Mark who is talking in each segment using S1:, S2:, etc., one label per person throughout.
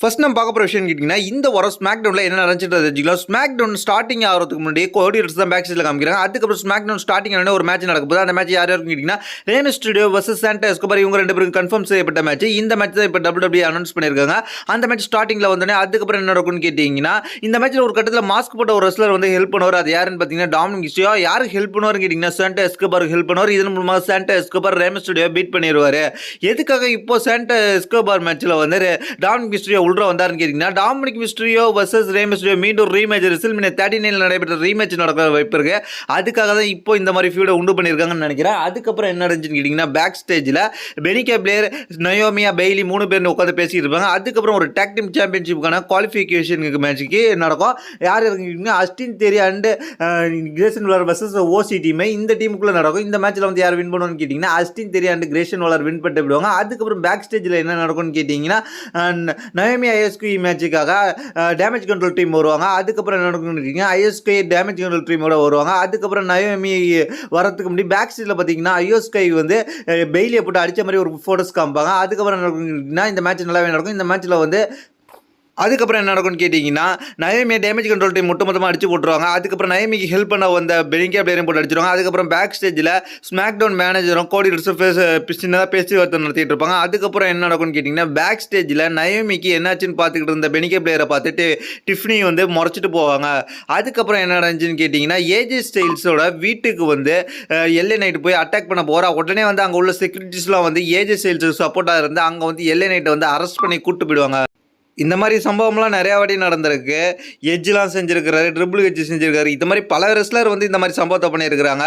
S1: First நம்ம பார்க்க போகிற விஷயம் கேட்டிங்கன்னா இந்த வாரம் ஸ்மாக் டவுனில் என்ன நடந்துச்சுட்டு தெரிஞ்சுக்கலாம். ஸ்மாக் டவுன் ஸ்டார்டிங் ஆகிறதுக்கு முன்னாடி கோடி கோடியர்ஸ் தான் பேக் சைடில் காமிக்கிறாங்க. அதுக்கப்புறம் ஸ்மாக் டவுன் ஸ்டார்டிங் ஆன ஒரு மேட்ச் நடக்க போது அந்த மேட்ச் யார் யாருக்கும் கேட்டிங்கன்னா ரேனு ஸ்டுடியோ வர்சஸ் சாண்டா எஸ்கோபார் இவங்க ரெண்டு பேரும் கன்ஃபார்ம் செய்யப்பட்ட மேட்ச் இந்த மேட்ச் தான் இப்போ டபுள் டபிள்யூ அனௌன்ஸ் பண்ணியிருக்காங்க. அந்த மேட்ச் ஸ்டார்டிங்கில் வந்தோடனே அதுக்கப்புறம் என்ன நடக்கும்னு கேட்டிங்கன்னா இந்த மேட்ச்சில் ஒரு கட்டத்தில் மாஸ்க் போட்ட ஒரு ரெஸ்லர் வந்து ஹெல்ப் பண்ணுவார். அது யாருன்னு பார்த்தீங்கன்னா டாமினிக் மிஸ்டியோ யாருக்கு ஹெல்ப் பண்ணுவார்னு கேட்டிங்கன்னா சாண்டா எஸ்கோபாருக்கு ஹெல்ப் பண்ணுவார். இதன் மூலமாக சாண்டா எஸ்கோபார் ரேம ஸ்டுடியோ பீட் பண்ணிடுவார் எதுக்காக இப்போ சாண்டா எஸ்கோபார் மேட்ச்சில் வந்து ரெ- டாமினிக் உள்ள வந்தாருன்னு கேட்டிங்கன்னா Dominik Mysterio versus Rey Mysterio மீண்டும் ரீமேஜ் ரிசல்மினே தேர்ட்டி நைனில் நடைபெற்ற ரீமேட்ச் நடக்கிற வாய்ப்பு இருக்குது அதுக்காக தான் இப்போ இந்த மாதிரி ஃபியூடை உண்டு பண்ணியிருக்காங்கன்னு நினைக்கிறேன். அதுக்கப்புறம் என்ன நடந்துச்சுன்னு கேட்டிங்கன்னா பேக் ஸ்டேஜில் பெனிகே பிளேயர் நயோமியா பெய்லி மூணு பேர் உட்காந்து பேசிட்டு இருப்பாங்க. அதுக்கப்புறம் ஒரு டேக் டீம் சாம்பியன்ஷிப்புக்கான குவாலிஃபிகேஷனுக்கு மேட்ச்சுக்கு நடக்கும். யார் இருக்கீங்கன்னா Austin Theory and Grayson Waller versus OC டீமே இந்த டீமுக்குள்ளே நடக்கும். இந்த மேட்ச்சில் வந்து யார் வின் பண்ணுவோம்னு கேட்டிங்கன்னா அஸ்டின் தேரி அண்டு கிரேஷன் வளர் வின் பண்ணிட்டு விடுவாங்க அதுக்கப்புறம் பேக் ஸ்டேஜில் என்ன நடக்கும்னு கேட்டிங்கன்னா நயோமி ஐஎஸ்கி மேட்சுக்காக டேமேஜ் கண்ட்ரோல் டீம் வருவாங்க. அதுக்கப்புறம் என்ன நடக்குன்னு கேட்டிங்கன்னா ஐஎஸ்கே டேமேஜ் கண்ட்ரோல் டீமோட வருவாங்க. அதுக்கப்புறம் நயோமி வரதுக்கு முன்னாடி பேக் சைடில் பார்த்தீங்கன்னா ஐஎஸ்கை வந்து பெயிலியை போட்டு அடித்த மாதிரி ஒரு ஃபோட்டோஸ் காமிப்பாங்க. அதுக்கப்புறம் என்ன இந்த மேட்ச் நல்லாவே நடக்கும். இந்த மேட்ச்சில் வந்து அதுக்கப்புறம் என்ன நடக்கும்னு கேட்டிங்கன்னா நயமியை டேமேஜ் கண்ட்ரோல் டீம் மொத்த மொத்தமாக அடிச்சு போட்டுருவாங்க. அதுக்கப்புறம் நயமிக்கு ஹெல்ப் பண்ண வந்த பெலிங்கா பிளேயரையும் போட்டு அடிச்சிருவாங்க. அதுக்கப்புறம் பேக் ஸ்டேஜில் ஸ்மாக் டவுன் மேனேஜரும் கோடி ரிட்ஸும் பேச சின்னதாக பேச்சுவார்த்தை நடத்திட்டு இருப்பாங்க. அதுக்கப்புறம் என்ன நடக்கும்னு கேட்டிங்கன்னா பேக் ஸ்டேஜில் நயமிக்கு என்னாச்சுன்னு பார்த்துக்கிட்டு இருந்த பெனிகே பிளேயரை பார்த்துட்டு டிஃப்னி வந்து முறைச்சிட்டு போவாங்க. அதுக்கப்புறம் என்ன நடந்துச்சுன்னு கேட்டிங்கன்னா ஏஜே ஸ்டைல்ஸோட வீட்டுக்கு வந்து எல்ஏ எல்லை நைட்டு போய் அட்டாக் பண்ண போகிறா உடனே வந்து அங்கே உள்ள செக்யூரிட்டிஸ்லாம் வந்து ஏஜே ஸ்டைல்ஸுக்கு சப்போர்ட்டாக இருந்து அங்கே வந்து எல்லை நைட்டை வந்து அரெஸ்ட் பண்ணி கூட்டு போயிடுவாங்க. இந்த மாதிரி சம்பவம்லாம் நிறையா வாட்டி நடந்திருக்கு. எஜ்ஜெலாம் செஞ்சுருக்கிறாரு ட்ரிபிள் ஹெஜ் செஞ்சுருக்காரு. இந்த மாதிரி பல ரெஸ்லர் வந்து இந்த மாதிரி சம்பவத்தை பண்ணியிருக்காங்க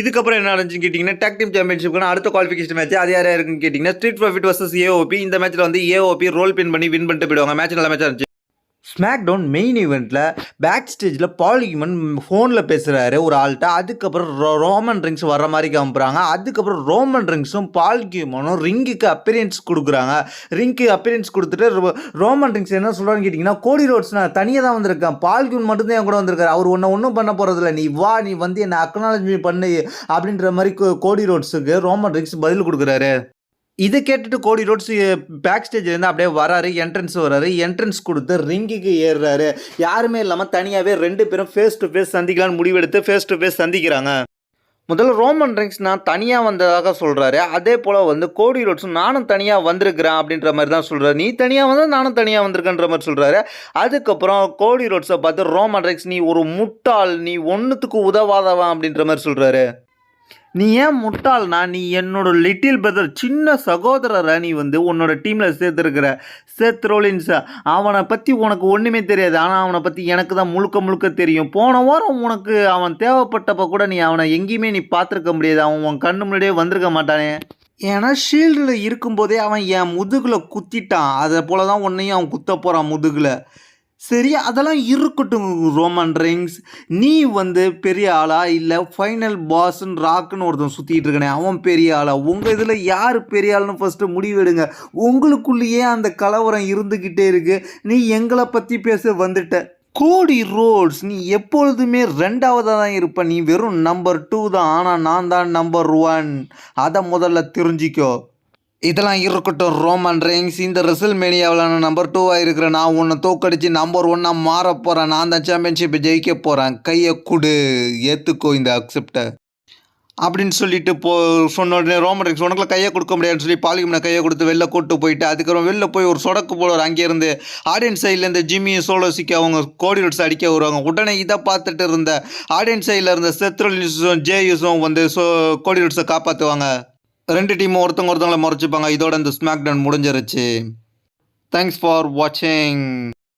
S1: இதுக்கப்புறம் என்ன நடந்துச்சுன்னு கேட்டிங்கன்னா டேக் டீம் அடுத்த குவாலிஃபிகேஷன் மேட்ச் அது யார் யாருக்குன்னு கேட்டிங்கன்னா ஸ்ட்ரீட் ப்ராஃபிட் வர்சஸ் ஏஓபி இந்த மேட்ச்சில் வந்து ஏஓபி ரோல் பின் பண்ணி வின் பண்ணிட்டு போயிடுவாங்க. மேட்ச் நல்ல மேட்சாக இருந்துச்சு. ஸ்மாக் டவுன் மெயின் ஈவெண்ட்டில் பேக் ஸ்டேஜில் பாலிகிமன் ஃபோனில் பேசுகிறாரு ஒரு ஆள்கிட்ட அதுக்கப்புறம் ரோ- ரோமன் ரிங்ஸ் வர்ற மாதிரி காமிப்புறாங்க அதுக்கப்புறம் ரோமன் ரிங்ஸும் பால்கிமனும் ரிங்குக்கு அப்பியரன்ஸ் கொடுக்குறாங்க. ரிங்க்கு அப்பியரன்ஸ் கொடுத்துட்டு ரோ- ரோமன் ரிங்ஸ் என்ன சொல்கிறான்னு கேட்டிங்கன்னா கோடி ரோட்ஸ் நான் தனியாக தான் வந்திருக்கேன். பால்கிமன் மட்டும்தான் என் கூட வந்திருக்காரு. அவர் ஒன்றை ஒன்றும் பண்ண போகிறதில்ல நீ வா நீ வந்து என்னை அக்னாலஜி பண்ணு அப்படின்ற மாதிரி கோ- கோடி ரோட்ஸுக்கு ரோமன் ரிங்ஸ் பதில் கொடுக்குறாரு. இதை கேட்டுட்டு கோடி ரோட்ஸ் பேக் ஸ்டேஜ்லேருந்து அப்படியே வராரு என்ட்ரன்ஸ் வராரு என்ட்ரன்ஸ் கொடுத்து ரிங்குக்கு ஏறுறாரு. யாருமே இல்லாமல் தனியாகவே ரெண்டு பேரும் ஃபேஸ் டு ஃபேஸ் சந்திக்கலாம்னு முடிவெடுத்து ஃபேஸ் டு ஃபேஸ் சந்திக்கிறாங்க. முதல்ல ரோமன் ரிங்ஸ் நான் தனியாக வந்ததாக சொல்கிறாரு அதே போல் வந்து கோடி ரோட்ஸும் நானும் தனியாக வந்திருக்கிறேன் அப்படின்ற மாதிரி தான் சொல்கிறாரு நீ தனியாக வந்தால் நானும் தனியாக வந்திருக்கேன்ற மாதிரி சொல்கிறாரு அதுக்கப்புறம் கோடி ரோட்ஸை பார்த்து ரோமன் ரிங்ஸ் நீ ஒரு முட்டாள் நீ ஒன்றுத்துக்கு உதவாதவன் அப்படின்ற மாதிரி சொல்கிறாரு நீ ஏன் முட்டாள்னா நீ என்னோட லிட்டில் பிரதர் சின்ன சகோதரரை நீ வந்து உன்னோட டீமில் சேர்த்துருக்கிற. சேத் ரோலின்ஸ் அவனை பற்றி உனக்கு ஒன்றுமே தெரியாது. ஆனால் அவனை பற்றி எனக்கு தான் முழுக்க முழுக்க தெரியும். போன வாரம் உனக்கு அவன் தேவைப்பட்டப்ப கூட நீ அவனை எங்கேயுமே நீ பார்த்துருக்க முடியாது. அவன் உன் கண்ணு முன்னாடியே வந்திருக்க மாட்டானே. ஏன்னா ஷீல்டில் இருக்கும்போதே அவன் என் முதுகில் குத்திட்டான். அதை போல தான் உன்னையும் அவன் குத்த போகிறான் முதுகில். சரி அதெல்லாம் இருக்கட்டும் ரோமன் ரிங்ஸ். நீ வந்து பெரிய ஆளா? இல்லை ஃபைனல் பாஸ்ன்னு ராக்குன்னு ஒருத்தன் சுற்றிட்டு இருக்கனே அவன் பெரிய ஆளா? உங்கள் இதில் யார் பெரிய ஆள்னு ஃபஸ்ட்டு முடிவெடுங்க உங்களுக்குள்ளேயே அந்த கலவரம் இருந்துக்கிட்டே இருக்கு. நீ எங்களை பற்றி பேச வந்துட்ட. கோடி ரோல்ஸ் நீ எப்பொழுதுமே ரெண்டாவதாக தான் இருப்ப. நீ வெறும் நம்பர் டூ தான். ஆனால் நான் தான் நம்பர் ஒன் அதை முதல்ல தெரிஞ்சிக்கோ. இதெல்லாம் இருக்கட்டும் ரோமன் ரேங்ஸ் இந்த ரெசல் மேனியாவில் நான் நம்பர் டூவாக இருக்கிற நான் உன்னை தோக்கடிச்சு நம்பர் ஒன்னாக மாற போகிறேன் நான் தான் சாம்பியன்ஷிப்பை ஜெயிக்க போகிறேன் கையை கொடு ஏற்றுக்கோ இந்த அக்செப்டை அப்படின்னு சொல்லிட்டு போ சொன்ன உடனே ரோமன் ரிங்ஸ் உனக்குலாம் கையை கொடுக்க முடியாதுன்னு சொல்லி பாலிகம்னை கையை கொடுத்து வெளில கூட்டு போயிட்டு அதுக்கப்புறம் வெளில போய் ஒரு சொடக்கு போடுவார். அங்கேருந்து ஆடியன்ஸ் சைட்லேருந்து ஜிம்மி சோலோசிக்கு அவங்க கோடி ரோட்ஸ் அடிக்க வருவாங்க. உடனே இதை பார்த்துட்டு இருந்த ஆடியன்ஸ் சைடில் இருந்த செத்ரோலிஸும் ஜேயூஸும் வந்து சோ கோடி ரோட்ஸை காப்பாற்றுவாங்க ரெண்டு டீமும் ஒருத்தவங்க ஒருத்தவங்களை முறைச்சிப்பாங்க. இதோட இந்த ஸ்மாக் டவுன் முடிஞ்சிருச்சு. தேங்க்ஸ் ஃபார் வாட்சிங்